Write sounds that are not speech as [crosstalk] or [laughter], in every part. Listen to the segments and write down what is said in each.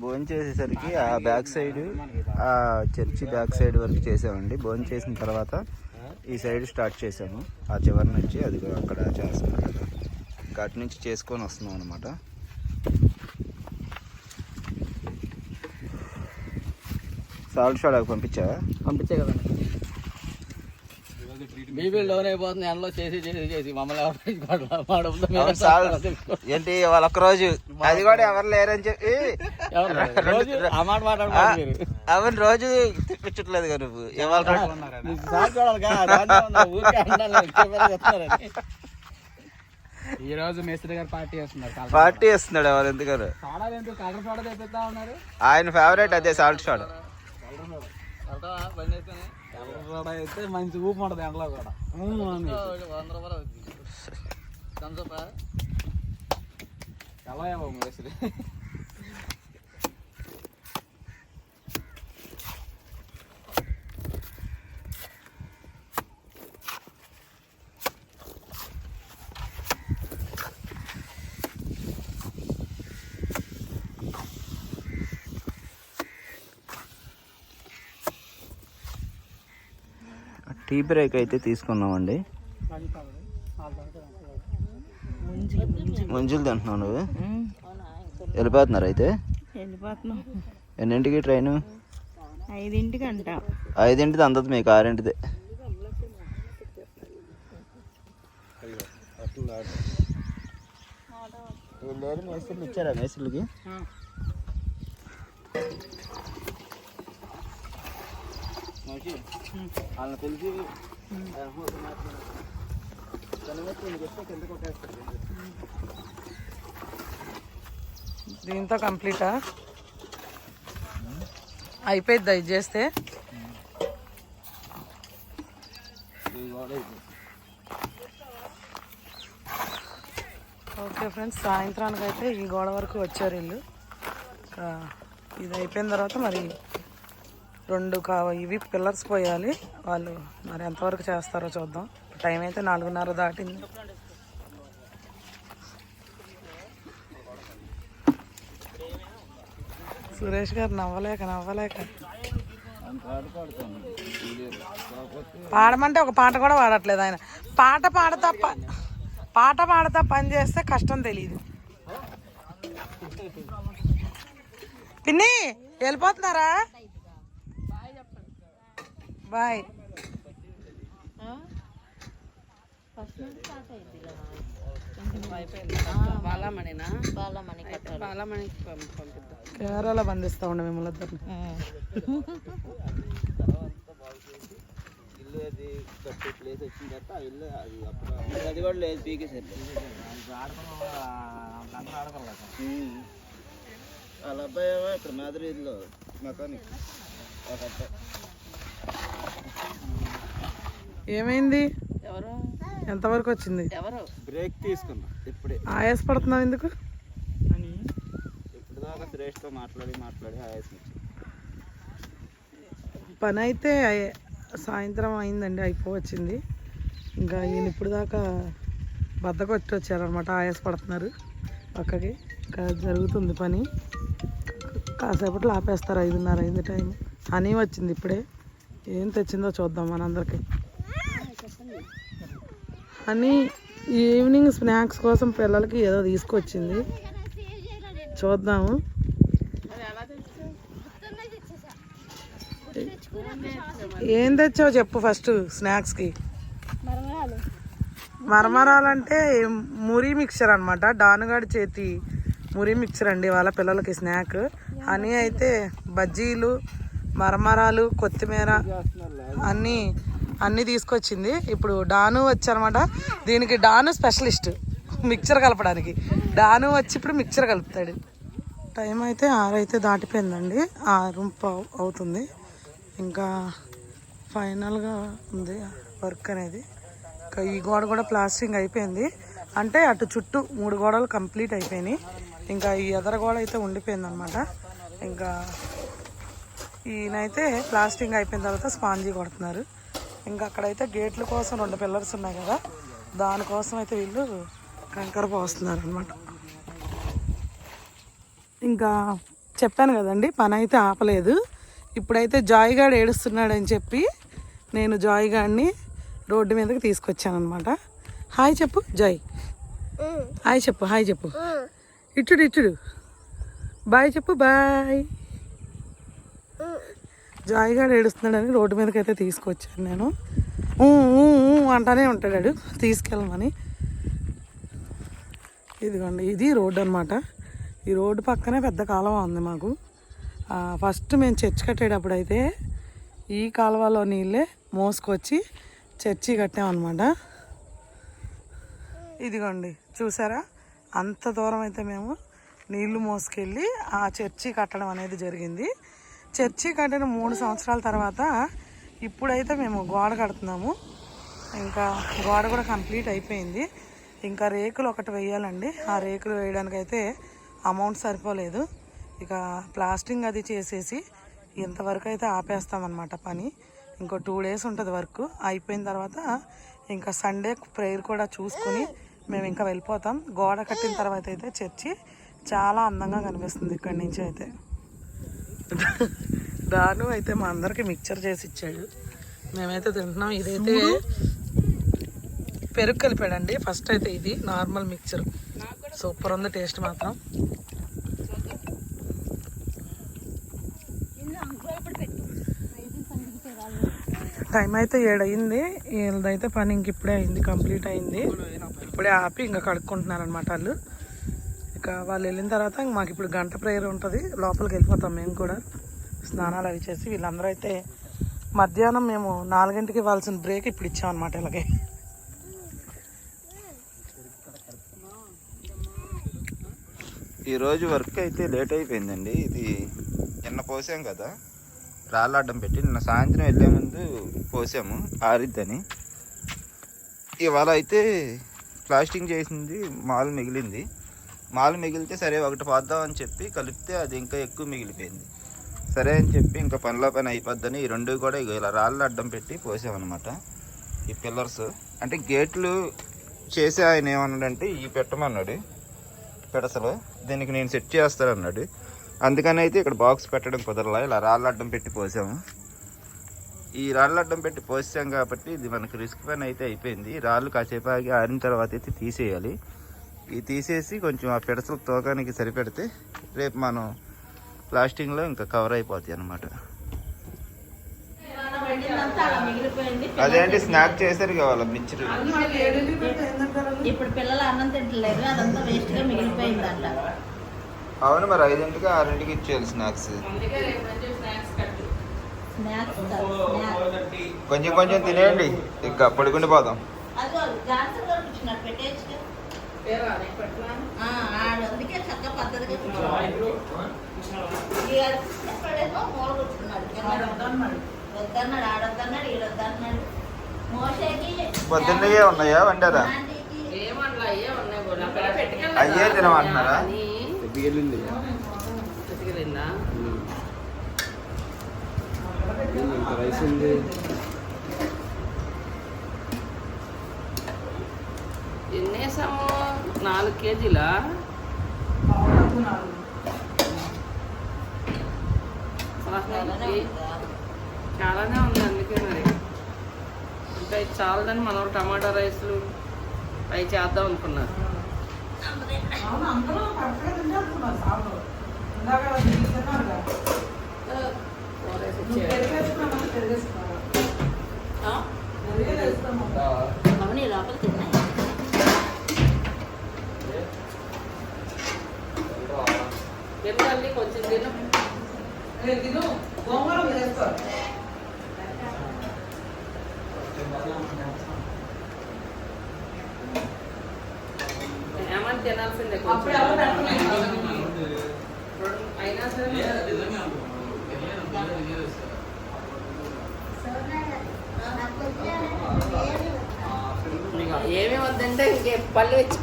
భోజనం చేసేసరికి ఆ బ్యాక్ సైడ్ ఆ చర్చి బ్యాక్ సైడ్ వరకు చేసామండి. భోజనం చేసిన తర్వాత ఈ సైడ్ స్టార్ట్ చేసాము. ఆ చివరి నుంచి అది అక్కడ చేస్తున్నాం కదా. అటు నుంచి చేసుకొని వస్తున్నాం అనమాట సాల్ట్ షాడాకు పంపించావా? పంపించే కదా బీబీ లోన్ అయిపోతుంది ఎండలో చేసి చేసి చేసి మమ్మల్ని ఎవరు. ఏంటి వాళ్ళ ఒక్క రోజు అది కూడా ఎవరు లేరని చెప్పి. ఎవరు లేరు. రోజు ఆ మాట ఆ, మాట్లాడుకోవాలి మీరు. అవును రోజు తెప్పించట్లేదు కదా నువ్వు? ఇవాళ. ఈ రోజు మేస్త్రి గారు పార్టీ చేస్తున్నారు. పార్టీ ఇస్తున్నాడు ఎవరు ఎందుకని? ఆయన ఫేవరెట్ అదే సాల్ట్ షాడ్ సోడా అయితే మంచి ఊపు ఉంటుంది ఎండలో కూడా. వంద రూపాయలు అవుతుంది ఎలా ఏమో టీ బ్రేక్ అయితే తీసుకున్నామండి. ముంజులు తింటున్నావు నువ్వు? వెళ్ళిపోతున్నారు అయితే? వెళ్ళిపోతున్నాం. ఎన్నింటికి ట్రైన్? ఐదింటికి అంట. ఐదింటిది అందదు మీకు ఆరింటిది. లేదు మేస్త్రులు ఇచ్చారా మేస్త్రులకి వాళ్ళని తెలిసి దీంతో కంప్లీటా అయిపోయిద్దా ఇది చేస్తే ఓకే ఫ్రెండ్స్ సాయంత్రానికి అయితే ఈ గోడ వరకు వచ్చారు వీళ్ళు. ఇది అయిపోయిన తర్వాత మరి రెండు కా ఇవి పిల్లర్స్ పోయాలి. వాళ్ళు మరి ఎంతవరకు చేస్తారో చూద్దాం. టైం అయితే నాలుగున్నర దాటింది. సురేష్ గారు నవ్వలేక నవ్వలేక. పాడమంటే ఒక పాట కూడా పాడట్లేదు ఆయన. పాట పాడతా ప- పాట పాడతా పని చేస్తే కష్టం తెలియదు పిన్ని వెళ్ళిపోతున్నారా? బాయ్. కేరళ బంధిస్తా ఉండే మిమ్మల్ని ఇద్దరిని ఇల్లు అది కట్టే ప్లేస్ వచ్చిన తర్వాత ఆ. ఇల్లు అది అప్పుడు అది కూడా లేదు పీకేసారు వాళ్ళ అబ్బాయి ఇక్కడ మాదిరిలో మెకానిక్. ఒక అబ్బాయి. ఏమైంది? ఎవరు? ఎంతవరకు వచ్చింది? ఎవరు? బ్రేక్ తీసుకున్నా ఇప్పుడే. ఆయాస పడుతున్నావు ఎందుకు? ఇప్పుడు దాకా సురేష్తో మాట్లాడి మాట్లాడి ఆయాసం పని అయితే సాయంత్రం అయిందండి అయిపోవచ్చింది. ఇంకా ఈయన ఇప్పుడు దాకా బద్దకు వచ్చి వచ్చారనమాట ఆయాస పడుతున్నారు పక్కకి. ఇంకా జరుగుతుంది పని. కాసేపట్లో ఆపేస్తారు ఐదున్నర అయింది టైం హనీ వచ్చింది ఇప్పుడే. ఏం తెచ్చిందో చూద్దాం మనందరికి. అని ఈవినింగ్ స్నాక్స్ కోసం పిల్లలకి ఏదో తీసుకొచ్చింది. చూద్దాము. ఏం తెచ్చావు చెప్పు ఫస్ట్ స్నాక్స్కి? మరమరాలంటే మురి మిక్చర్ అనమాట డానుగాడి చేతి మురి మిక్చర్ అండి వాళ్ళ పిల్లలకి స్నాక్. హనీ అయితే బజ్జీలు మరమరాలు కొత్తిమీర అన్నీ అన్నీ తీసుకొచ్చింది. ఇప్పుడు డాను వచ్చారనమాట దీనికి డాను స్పెషలిస్ట్. మిక్చర్ కలపడానికి. డాను వచ్చి ఇప్పుడు మిక్చర్ కలుపుతాడు. టైం అయితే ఆరు అయితే దాటిపోయిందండి. ఆరు అవుతుంది. ఇంకా ఫైనల్గా ఉంది వర్క్ అనేది. ఇంకా ఈ గోడ కూడా ప్లాస్టింగ్ అయిపోయింది. అంటే అటు చుట్టూ మూడు గోడలు కంప్లీట్ అయిపోయినాయి. ఇంకా ఈ ఎదర గోడ అయితే ఉండిపోయింది అనమాట ఇంకా ఈయనైతే ప్లాస్టింగ్ అయిపోయిన తర్వాత స్పాంజీ కొడుతున్నారు. ఇంకా అక్కడైతే గేట్ల కోసం రెండు పిల్లర్స్ ఉన్నాయి కదా. దానికోసం అయితే వీళ్ళు కంకర పోస్తున్నారు అనమాట ఇంకా చెప్పాను కదండి పని అయితే ఆపలేదు. ఇప్పుడైతే జాయ్ గాడు ఏడుస్తున్నాడని చెప్పి నేను జాయ్ గాడిని రోడ్డు మీదకి తీసుకొచ్చాను అనమాట హాయ్ చెప్పు జాయ్. హాయ్ చెప్పు హాయ్ చెప్పు. ఇట్టుడు ఇట్టుడు బాయ్ చెప్పు బాయ్. జాయిగా ఏడుస్తున్నాడని రోడ్డు మీదకి అయితే తీసుకొచ్చాను నేను. ఊ, ఊ, ఊ అంటానే ఉంటాడు తీసుకెళ్ళమని. ఇదిగోండి ఇది రోడ్డు అనమాట ఈ రోడ్డు పక్కనే పెద్ద కాలువ ఉంది మాకు. ఫస్ట్ మేము చర్చి కట్టేటప్పుడు అయితే ఈ కాలువలో నీళ్ళే మోసుకొచ్చి చర్చి కట్టామన్నమాట. ఇదిగోండి చూసారా? అంత దూరం అయితే మేము నీళ్ళు మోసుకెళ్ళి ఆ చర్చి కట్టడం అనేది జరిగింది. చర్చి కట్టిన మూడు సంవత్సరాల తర్వాత ఇప్పుడైతే మేము గోడ కడుతున్నాము. ఇంకా గోడ కూడా కంప్లీట్ అయిపోయింది. ఇంకా రేకులు ఒకటి వేయాలండి. ఆ రేకులు వేయడానికైతే అమౌంట్ సరిపోలేదు. ఇక ప్లాస్టింగ్ అది చేసేసి ఇంతవరకు అయితే ఆపేస్తామన్నమాట పని. ఇంకో టూ డేస్ ఉంటుంది వర్క్. అయిపోయిన తర్వాత ఇంకా సండే ప్రేయర్ కూడా చూసుకుని మేము ఇంకా వెళ్ళిపోతాం. గోడ కట్టిన తర్వాత అయితే చర్చి చాలా అందంగా కనిపిస్తుంది ఇక్కడి నుంచి అయితే. [laughs] దాను అయితే మా అందరికి మిక్చర్ చేసి ఇచ్చాడు. మేమైతే తింటున్నాం. ఇదైతే పెరుగు కలిపాడండి. ఫస్ట్ అయితే ఇది నార్మల్ మిక్చర్. సూపర్ ఉంది టేస్ట్ మాత్రం. టైం అయితే ఏడయింది. వీళ్ళదైతే పని ఇంక ఇప్పుడే అయింది కంప్లీట్ అయింది. ఇప్పుడే ఆపి ఇంకా కడుక్కుంటున్నారు అనమాట వాళ్ళు. ఇంకా వాళ్ళు వెళ్ళిన తర్వాత మాకు ఇప్పుడు గంట ప్రేయర్ ఉంటుంది. లోపలికి వెళ్ళిపోతాం మేము కూడా. స్నానాలు అవి చేసి వీళ్ళందరూ అయితే మధ్యాహ్నం మేము నాలుగింటికి ఇవ్వాల్సిన బ్రేక్ ఇప్పుడు ఇచ్చాం అనమాట ఇలాగే. ఈరోజు వర్క్ అయితే లేట్ అయిపోయిందండి. ఇది నిన్న పోసాం కదా. రాళ్ళాడ్డం పెట్టి నిన్న సాయంత్రం వెళ్ళే ముందు పోసాము ఆరిద్దని. ఇవాళ అయితే ప్లాస్టింగ్ చేసింది మాల్ మిగిలింది. మాలు మిగిలితే సరే ఒకటి పోద్దామని చెప్పి కలిపితే అది ఇంకా ఎక్కువ మిగిలిపోయింది. సరే అని చెప్పి ఇంకా పనిలో పని అయిపోద్దని ఈ రెండు కూడా ఇలా రాళ్ళు అడ్డం పెట్టి పోసామన్నమాట. ఈ పిల్లర్స్. అంటే గేట్లు చేసే ఆయన ఏమన్నాడంటే ఈ పెట్టమన్నాడు పెడసలు. దీనికి నేను సెట్ చేస్తానన్నాడు. అందుకని అయితే ఇక్కడ బాక్స్ పెట్టడం కుదరలా. ఇలా రాళ్ళు అడ్డం పెట్టి పోసాము. ఈ రాళ్ళు అడ్డం పెట్టి పోసాం కాబట్టి ఇది మనకు రిస్క్ పని అయితే అయిపోయింది. రాళ్ళు కాసేపు ఆగి ఆరిన తర్వాత అయితే తీసేయాలి. ఈ తీసేసి కొంచెం ఆ పెడసలు తోకానికి సరిపెడితే రేపు మనం ప్లాస్టింగ్లో ఇంకా కవర్ అయిపోతాయి అన్నమాట. అదేంటి స్నాక్ చేశారు కావాలి మిక్చర్ ఇప్పుడు పిల్లలు అన్నం తింటలేరు అదంతా వేస్ట్గా మిగిలిపోయిందంట. అవును మరి ఐదింటికి ఆరింటికి ఇచ్చేయాలి స్నాక్స్. కొంచెం కొంచెం తినేయండి ఇంకా పడుకుండి పోదాం. అదో జాన్సన్ గారు కూర్చున్నాడు పెట్టేసి ఆడు అందుకే చక్కగా పద్ధతిగా కూర్చున్నాడు ఈ ఆడు చెప్పాడేమో మూల కూర్చున్నాడు వద్దన్నాడు ఆడొద్దన్నాడు ఈడొద్దన్నాడు. మోసేకి పొద్దున్నయే ఉన్నాయా? వండారా? అయ్యే కూడా. అక్కడ పెట్టుకెళ్ళాలి? ఎన్ని వేసాము? నాలుగు కేజీలా? చాలానే ఉంది? అందుకే మరి. ఇంకా ఇది చాలదని మనం టమాటా రైస్లు అవి చేద్దాం అనుకున్నారు కరెక్ట్గా తింటున్నారు సాగు ఇందాక వాళ్ళు తిన్నారుగా. కూర వేసి నువ్వు ఇచ్చేయాలి. పెరిగేసుకున్నామని పెరిగేసుకున్నావు. ఆ? పెరిగేసుకున్నాము. అవును ఈ లోపల తిన్నాయి తినాలి కొంచెం తిను. తిను. గోంగూర వేసుకో ఏమని తినాల్సిందే అయినా సరే ఏమి వద్దంటే ఇంకే పళ్ళు వచ్చి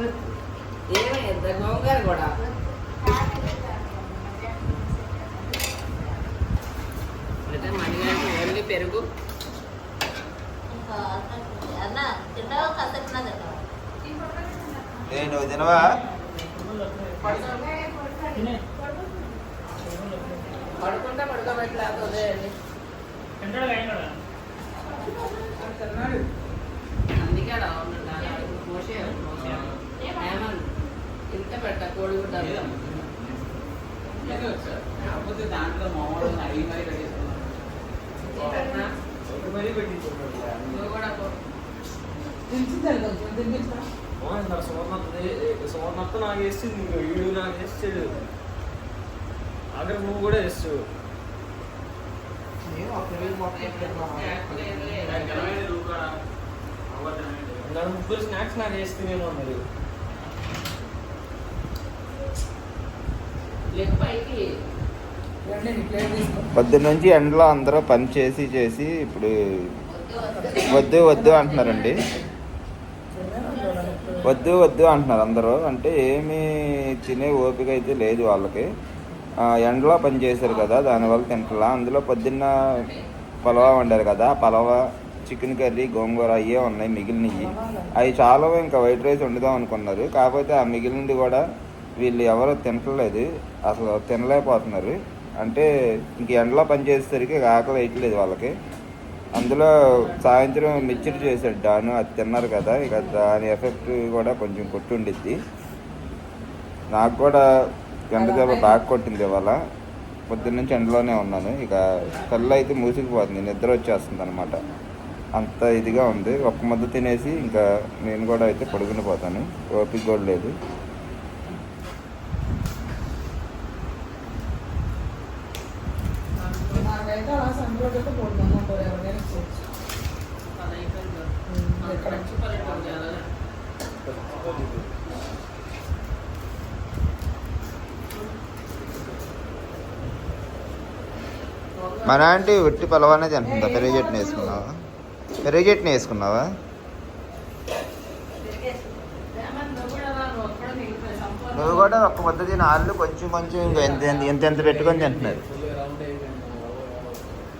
ఏం లేదండి ఏమి గోంగూర కూడా అయితే మణిగారికి ఓన్లీ పెరుగు నేను తినవా పడుకుంటే పడుకోబెట్టలేదు వదిలేయండి. ఇంత పెట్ట కోడిగుడ్డ కాకపోతే దాంట్లో మామూలు అడిగి మరి కట్టేసుకున్నాను పెట్టనా? మరీ పెట్టించుకున్నాడు నువ్వు కూడా కో. సువర్ణత్త నాకు వేస్తుంది ఇంకో వీడు నాకు వేస్తాడు అక్కడ నువ్వు కూడా వేస్తావు ముగ్గురు స్నాక్స్ నాకు వేస్తూనేమో మరి. పొద్దున్న నుంచి ఎండలో అందరూ పని చేసి చేసి ఇప్పుడు వద్దు వద్దు. అంటున్నారండి. వద్దు వద్దు అంటున్నారు అందరూ. అంటే ఏమీ తినే ఓపిక అయితే లేదు వాళ్ళకి. ఆ, ఎండలో పని చేశారు కదా దానివల్ల తింటలా. అందులో పొద్దున్న పలవా వండారు కదా పలవా చికెన్ కర్రీ గోంగూర అయ్యే ఉన్నాయి మిగిలినవి అవి చాలా ఇంకా వైట్ రైస్ వండుదాం అనుకున్నారు. కాకపోతే ఆ మిగిలినది కూడా వీళ్ళు ఎవరు తినట్లేదు. అసలు తినలేకపోతున్నారు. అంటే ఇంక ఎండలో పని చేసేసరికి ఆకలి వేయట్లేదు వాళ్ళకి. అందులో సాయంత్రం మిక్చర్ చేశాడు డాను. అది తిన్నారు కదా. ఇక దాని ఎఫెక్ట్ కూడా కొంచెం కొట్టుండిద్ది నాకు కూడా ఎండ దెబ్బ బాగా కొట్టింది ఇవాళ. పొద్దున్న నుంచి ఎండలోనే ఉన్నాను. ఇక కళ్ళు అయితే మూసుకుపోతుంది. నిద్ర వచ్చేస్తుంది అనమాట అంత ఇదిగా ఉంది. ఒక్క ముద్ద తినేసి ఇంకా నేను కూడా అయితే పడుకుని పోతాను. ఓపిక కూడా లేదు. ఉంటారు. ఎవరైనా. మన ఆంటీ ఉట్టి పలవానే తింటుందా? పెరుగు చట్నీ వేసుకున్నావా? పెరుగు చట్నీ వేసుకున్నావా? నువ్వు కూడా ఒక్క ముద్ద తిని. వాళ్ళు కొంచెం కొంచెం ఇంకా ఎంత ఎంత- పెట్టుకొని తింటున్నారు.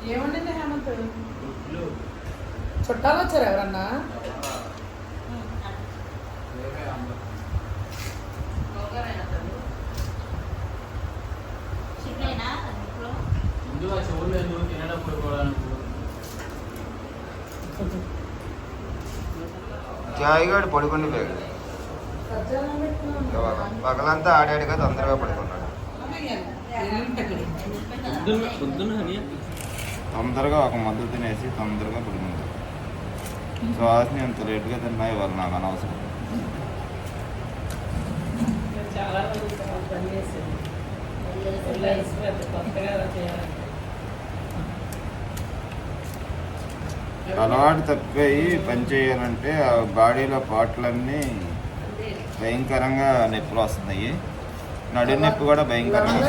ఏమండింది హేమంత్? చుట్టాలు వచ్చారు ఎవరన్నా? చాయ్గాడు పడుకుని పోయాడు. పగలంతా ఆడాడుగా తొందరగా పడుకున్నాడు. పొద్దున్న తొందరగా ఒక ముద్ద తినేసి తొందరగా పడుకున్నాడు శ్వాసని అంత లేట్గా తిన్నా ఇవాళ నాకు అనవసరం. అలవాటు తప్పిపోయి పని చేయాలంటే ఆ బాడీలో పాటలన్నీ భయంకరంగా నొప్పులు వస్తున్నాయి. నడు నొప్పి కూడా భయంకరంగా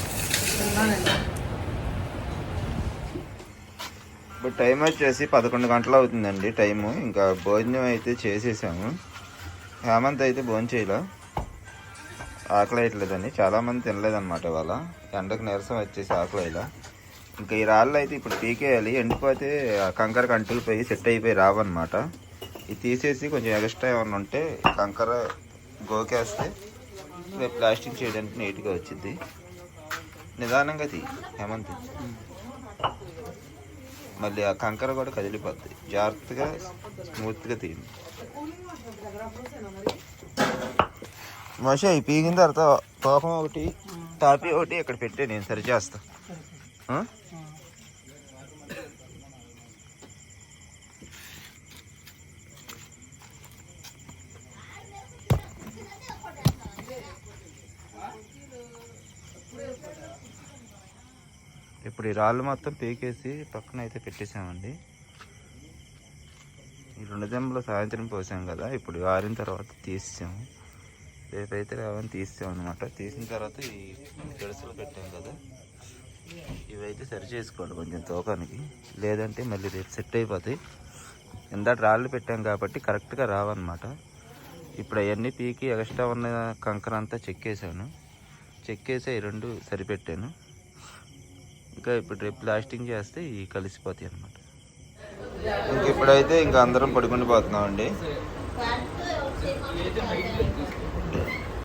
ఇప్పుడు టైం వచ్చేసి పదకొండు గంటలు అవుతుందండి టైము. ఇంకా భోజనం అయితే చేసేసాము. హేమంత్ అయితే భోజనం చేయలే? ఆకలి వేయట్లేదని చాలామంది తినలేదన్నమాట ఇవాళ. ఎండకు నీరసం వచ్చేసి ఆకలి వేయలే ఇంకా ఈ రాళ్ళు అయితే ఇప్పుడు పీకేయాలి. ఎండిపోతే ఆ కంకర కంటులు పోయి సెట్ అయిపోయి రావన్నమాట. ఇది తీసేసి కొంచెం ఎక్స్ట్రా ఏమైనా ఉంటే కంకర గోకేస్తే రేపు ప్లాస్టింగ్ చేయడానికి నీట్గా వచ్చింది నిదానంగా తీ హేమంత్. మళ్ళీ ఆ కంకర కూడా కదిలిపోద్ది. జాగ్రత్తగా స్మూత్గా తీయండి. మష అవి పీగిన తర్వాత పాపం ఒకటి టాపీ ఒకటి ఇక్కడ పెట్టే నేను సరి ఇప్పుడు ఈ రాళ్ళు మొత్తం పీకేసి పక్కన అయితే పెట్టేసామండి ఈ రెండు దెంబలు సాయంత్రం పోసాం కదా ఇప్పుడు ఆరిన తర్వాత తీసాము రేపైతే రావని తీసాం అనమాట తీసిన తర్వాత ఈ గడుసులు పెట్టాం కదా ఇవైతే సరి చేసుకోవాలి కొంచెం తోకానికి. లేదంటే మళ్ళీ రేపు సెట్ అయిపోతాయి. ఇందాక రాళ్ళు పెట్టాం కాబట్టి కరెక్ట్గా రావన్నమాట. ఇప్పుడు అవన్నీ పీకి ఎక్స్ట్రా ఉన్న కంకర అంతా చెక్కేసాను చెక్కేసి ఈ రెండు సరిపెట్టాను. ఇంకా ఇప్పుడు రేపు ప్లాస్టింగ్ చేస్తే ఇవి కలిసిపోతాయి అనమాట ఇంక ఇప్పుడైతే ఇంకా అందరం పడుకుని పోతున్నాం అండి